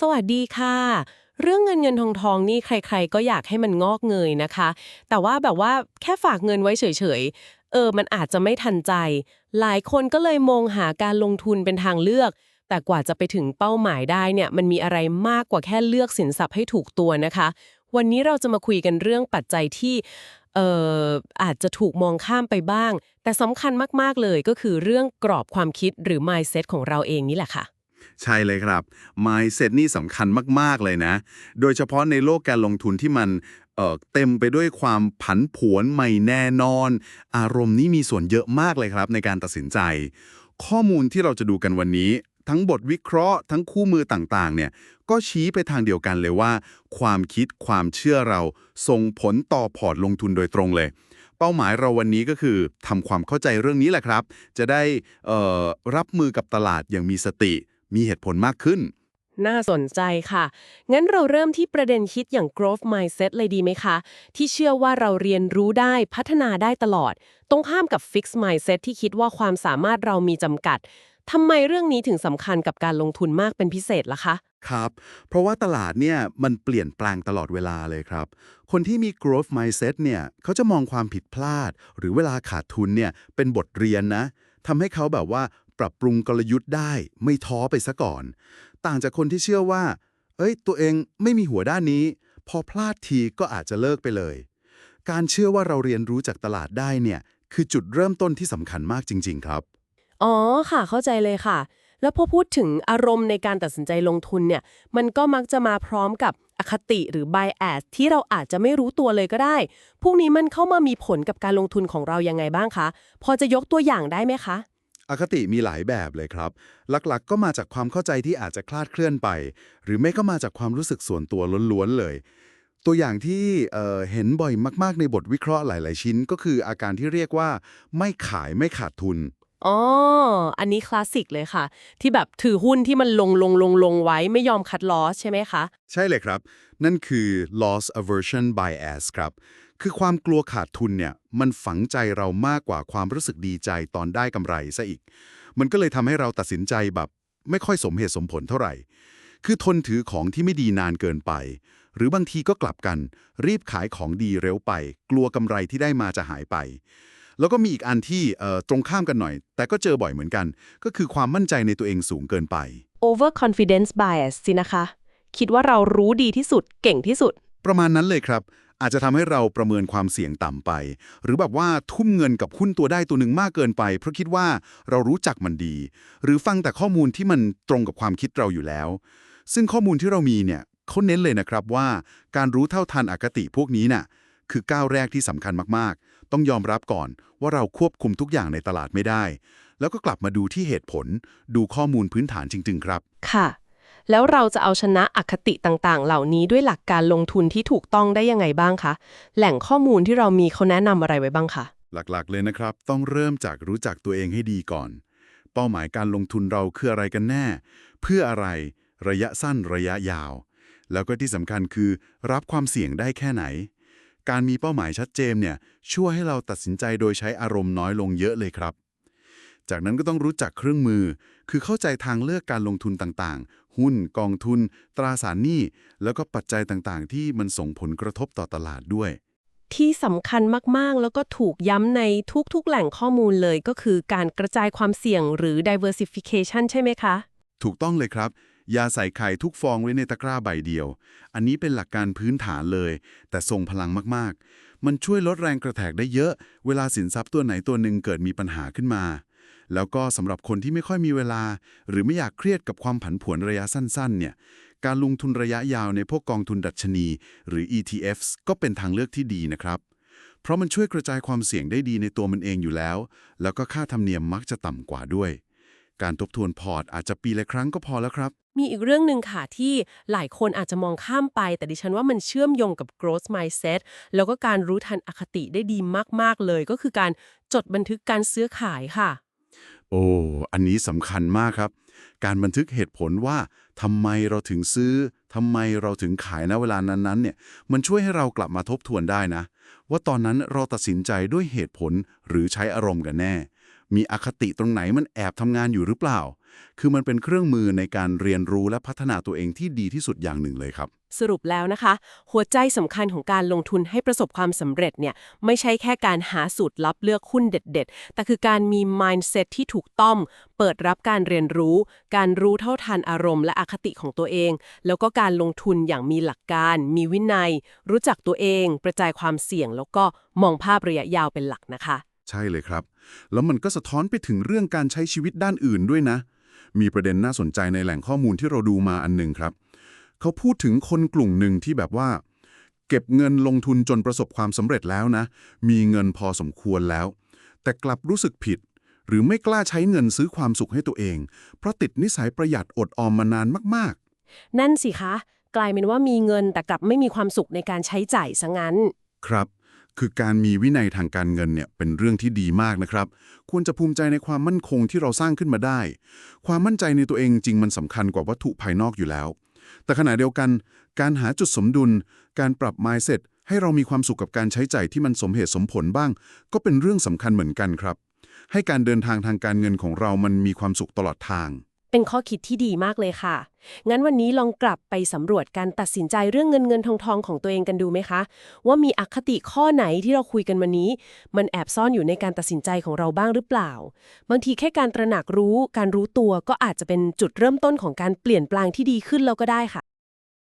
สวัสดีค่ะ เรื่องเงินเงินทองทองนี่ใคร ๆ ก็อยากให้มันงอกเงยนะคะ แต่ว่าแบบว่าแค่ฝากเงินไว้เฉยๆ เออ มันอาจจะไม่ทันใจ หลายคนก็เลยมองหาการลงทุนเป็นทางเลือก แต่กว่าจะไปถึงเป้าหมายได้เนี่ย มันมีอะไรมากกว่าแค่เลือกสินทรัพย์ให้ถูกตัวนะคะ วันนี้เราจะมาคุยกันเรื่องปัจจัยที่เอ่ออาจจะถูกมองข้ามไปบ้าง แต่สำคัญมากๆเลยก็คือเรื่องกรอบความคิดหรือ mindset ของเราเองนี่แหละค่ะ ใช่เลยครับ mindset นี่สำคัญมาก ๆ เลยนะ โดยเฉพาะในโลกการลงทุนที่มันเเต็มไปด้วยความผันผวนไม่แน่นอน อารมณ์นี้มีส่วนเยอะมากเลยครับ ในการตัดสินใจ ข้อมูลที่เราจะดูกันวันนี้ ทั้งบทวิเคราะห์ ทั้งคู่มือต่างๆ เนี่ย ก็ชี้ไปทางเดียวกันเลยว่า ความคิดความเชื่อเราส่งผลต่อพอร์ตลงทุนโดยตรงเลยเป้าหมายเราวันนี้ก็คือทำความเข้าใจเรื่องนี้แหละครับ จะได้รับมือกับตลาดอย่างมีสติ มีเหตุผลมากขึ้น น่าสนใจค่ะ งั้นเราเริ่มที่ประเด็นคิดอย่าง growth mindset เลยดีไหมคะ ที่เชื่อว่าเราเรียนรู้ได้พัฒนาได้ตลอด ตรงข้ามกับ fixed mindset ที่คิดว่าความสามารถเรามีจำกัดทำไมเรื่องนี้ถึงสำคัญกับการลงทุนมากเป็นพิเศษล่ะคะ ครับ เพราะว่าตลาดเนี่ยมันเปลี่ยนแปลงตลอดเวลาเลยครับ คนที่มี growth mindset เนี่ยเขาจะมองความผิดพลาด หรือเวลาขาดทุนเนี่ยเป็นบทเรียนนะทำให้เขาแบบว่า ปรับปรุงกลยุทธ์ได้ไม่ท้อไปซะก่อน ต่างจากคนที่เชื่อว่า เอ้ย ตัวเองไม่มีหัวด้านนี้ พอพลาดทีก็อาจจะเลิกไปเลย การเชื่อว่าเราเรียนรู้จากตลาดได้เนี่ย คือจุดเริ่มต้นที่สำคัญมากจริง ๆ ครับ อ๋อค่ะเข้าใจเลยค่ะ แล้วพอพูดถึงอารมณ์ในการตัดสินใจลงทุนเนี่ย มันก็มักจะมาพร้อมกับอคติหรือ bias ที่เราอาจจะไม่รู้ตัวเลยก็ได้ พวกนี้มันเข้ามามีผลกับการลงทุนของเรายังไงบ้างคะ พอจะยกตัวอย่างได้ไหมคะ อคติมีหลายแบบเลยครับ หลักๆก็มาจากความเข้าใจที่อาจจะคลาดเคลื่อนไป หรือไม่ก็มาจากความรู้สึกส่วนตัวล้วนๆเลย ตัวอย่างที่เอ่อเห็นบ่อยมากๆในบทวิเคราะห์หลาย ๆ ชิ้น ก็คืออาการที่เรียกว่า ไม่ขายไม่ขาดทุนอ๋อ อันนี้คลาสสิกเลยค่ะ ที่แบบถือหุ้นที่มันลงลงลงลงไว้ไม่ยอมคัดลอสใช่ไหมคะ ใช่เลยครับ นั่นคือ loss aversion bias ครับ คือความกลัวขาดทุนเนี่ยมันฝังใจเรามากกว่าความรู้สึกดีใจตอนได้กำไรซะอีก มันก็เลยทำให้เราตัดสินใจแบบ ไม่ค่อยสมเหตุสมผลเท่าไหร่ คือทนถือของที่ไม่ดีนานเกินไป หรือบางทีก็กลับกัน รีบขายของดีเร็วไป กลัวกำไรที่ได้มาจะหายไป แล้วก็มีอีกอันที่เอ่อตรงข้ามกันหน่อย แต่ก็เจอบ่อยเหมือนกัน ก็คือความมั่นใจในตัวเองสูงเกินไป over confidence bias สินะคะ คิดว่าเรารู้ดีที่สุดเก่งที่สุด ประมาณนั้นเลยครับ อาจจะทำให้เราประเมินความเสี่ยงต่ำไป หรือแบบว่าทุ่มเงินกับหุ้นตัวได้ตัวหนึ่งมากเกินไป เพราะคิดว่าเรารู้จักมันดี หรือฟังแต่ข้อมูลที่มันตรงกับความคิดเราอยู่แล้ว ซึ่งข้อมูลที่เรามีเนี่ยเขาเน้นเลยนะครับว่าการรู้เท่าทันอคติพวกนี้น่ะคือก้าวแรกที่สำคัญมากๆ ต้องยอมรับก่อนว่าเราควบคุมทุกอย่างในตลาดไม่ได้ แล้วก็กลับมาดูที่เหตุผล ดูข้อมูลพื้นฐานจริง ๆ ครับ ค่ะ แล้วเราจะเอาชนะอคติต่างๆ เหล่านี้ด้วยหลักการลงทุนที่ถูกต้องได้ยังไงบ้างคะ แหล่งข้อมูลที่เรามีเขาแนะนำอะไรไว้บ้างคะ หลักๆ เลยนะครับ ต้องเริ่มจากรู้จักตัวเองให้ดีก่อน เป้าหมายการลงทุนเราคืออะไรกันแน่ เพื่ออะไร ระยะสั้นระยะยาว แล้วก็ที่สำคัญคือ รับความเสี่ยงได้แค่ไหน การมีเป้าหมายชัดเจนเนี่ยช่วยให้เราตัดสินใจโดยใช้อารมณ์น้อยลงเยอะเลยครับ จากนั้นก็ต้องรู้จักเครื่องมือ คือเข้าใจทางเลือกการลงทุนต่างๆ หุ้นกองทุน ตราสารหนี้ แล้วก็ปัจจัยต่างๆ ที่มันส่งผลกระทบต่อตลาดด้วย ที่สำคัญมากๆ แล้วก็ถูกย้ำในทุกๆ แหล่งข้อมูลเลยก็คือการกระจายความเสี่ยงหรือ diversification ใช่ไหมคะ ถูกต้องเลยครับอย่าใส่ไข่ทุกฟองไว้ในตะกร้าใบเดียว อันนี้เป็นหลักการพื้นฐานเลย แต่ทรงพลังมากๆ มันช่วยลดแรงกระแทกได้เยอะ เวลาสินทรัพย์ตัวไหนตัวหนึ่งเกิดมีปัญหาขึ้นมา แล้วก็สำหรับคนที่ไม่ค่อยมีเวลา หรือไม่อยากเครียดกับความผันผวนระยะสั้นๆเนี่ยการลงทุนระยะยาวในพวกกองทุนดัชนี หรือ ETFs ก็เป็นทางเลือกที่ดีนะครับ เพราะมันช่วยกระจายความเสี่ยงได้ดีในตัวมันเองอยู่แล้ว แล้วก็ค่าธรรมเนียมมักจะต่ำกว่าด้วย การทบทวนพอร์ตอาจจะปีละครั้งก็พอแล้วครับ มีอีกเรื่องหนึ่งค่ะที่หลายคนอาจจะมองข้ามไป แต่ดิฉันว่ามันเชื่อมโยงกับ growth mindset แล้วก็การรู้ทันอคติได้ดีมากๆเลย ก็คือการจดบันทึกการซื้อขายค่ะ โอ้ อันนี้สำคัญมากครับ การบันทึกเหตุผลว่าทำไมเราถึงซื้อทำไมเราถึงขายณเวลานั้นๆเนี่ย มันช่วยให้เรากลับมาทบทวนได้นะ ว่าตอนนั้นเราตัดสินใจด้วยเหตุผลหรือใช้อารมณ์กันแน่ มีอคติตรงไหนมันแอบทำงานอยู่หรือเปล่า คือมันเป็นเครื่องมือในการเรียนรู้และพัฒนาตัวเองที่ดีที่สุดอย่างหนึ่งเลยครับ สรุปแล้วนะคะ หัวใจสำคัญของการลงทุนให้ประสบความสำเร็จเนี่ยไม่ใช่แค่การหาสูตรลับเลือกหุ้นเด็ด ๆ แต่คือการมี mindset ที่ถูกต้อง เปิดรับการเรียนรู้ การรู้เท่าทันอารมณ์และอคติของตัวเอง แล้วก็การลงทุนอย่างมีหลักการ มีวินัย รู้จักตัวเอง กระจายความเสี่ยง แล้วก็มองภาพระยะยาวเป็นหลักนะคะ ใช่เลยครับ แล้วมันก็สะท้อนไปถึงเรื่องการใช้ชีวิตด้านอื่นด้วยนะ มีประเด็นน่าสนใจในแหล่งข้อมูลที่เราดูมาอันหนึ่งครับ เขาพูดถึงคนกลุ่มหนึ่งที่แบบว่า เก็บเงินลงทุนจนประสบความสำเร็จแล้วนะ มีเงินพอสมควรแล้ว แต่กลับรู้สึกผิด หรือไม่กล้าใช้เงินซื้อความสุขให้ตัวเอง เพราะติดนิสัยประหยัดอดออมมานานมากนั่นสิคะ กลายเป็นว่ามีเงินแต่กลับไม่มีความสุขในการใช้จ่ายซะงั้นๆครับคือการมีวินัยทางการเงินเนี่ยเป็นเรื่องที่ดีมากนะครับ ควรจะภูมิใจในความมั่นคงที่เราสร้างขึ้นมาได้ ความมั่นใจในตัวเองจริงมันสำคัญกว่าวัตถุภายนอกอยู่แล้ว แต่ขณะเดียวกัน การหาจุดสมดุล การปรับ mindset ให้เรามีความสุขกับการใช้ใจ่ายที่มันสมเหตุสมผลบ้าง ก็เป็นเรื่องสำคัญเหมือนกันครับ ให้การเดินทางทางการเงินของเรามันมีความสุขตลอดทาง เป็นข้อคิดที่ดีมากเลยค่ะ งั้นวันนี้ลองกลับไปสำรวจการตัดสินใจเรื่องเงินเงินทองทองของตัวเองกันดูไหมคะ ว่ามีอคติข้อไหนที่เราคุยกันวันนี้ มันแอบซ่อนอยู่ในการตัดสินใจของเราบ้างหรือเปล่า บางทีแค่การตระหนักรู้ การรู้ตัวก็อาจจะเป็นจุดเริ่มต้นของการเปลี่ยนแปลงที่ดีขึ้นแล้วก็ได้ค่ะ